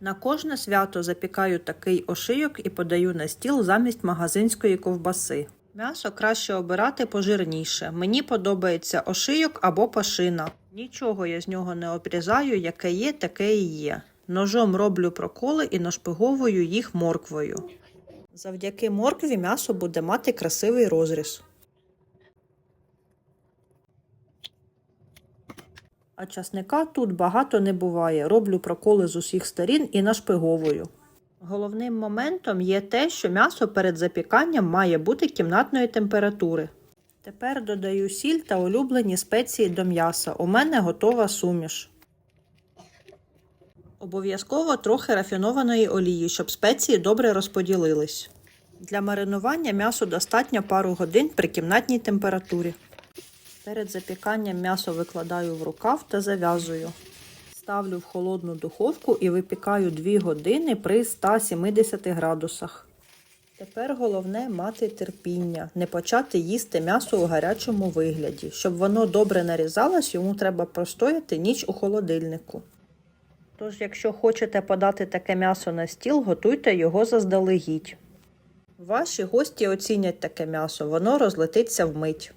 На кожне свято запікаю такий ошийок і подаю на стіл замість магазинської ковбаси. М'ясо краще обирати пожирніше. Мені подобається ошийок або пашина. Нічого я з нього не обрізаю, яке є, таке і є. Ножом роблю проколи і нашпиговую їх морквою. Завдяки моркві м'ясо буде мати красивий розріз. А часника тут багато не буває. Роблю проколи з усіх сторін і нашпиговую. Головним моментом є те, що м'ясо перед запіканням має бути кімнатної температури. Тепер додаю сіль та улюблені спеції до м'яса. У мене готова суміш. Обов'язково трохи рафінованої олії, щоб спеції добре розподілились. Для маринування м'ясо достатньо пару годин при кімнатній температурі. Перед запіканням м'ясо викладаю в рукав та зав'язую. Ставлю в холодну духовку і випікаю 2 години при 170 градусах. Тепер головне мати терпіння, не почати їсти м'ясо у гарячому вигляді. Щоб воно добре нарізалось, йому треба простояти ніч у холодильнику. Тож, якщо хочете подати таке м'ясо на стіл, готуйте його заздалегідь. Ваші гості оцінять таке м'ясо, воно розлетиться вмить.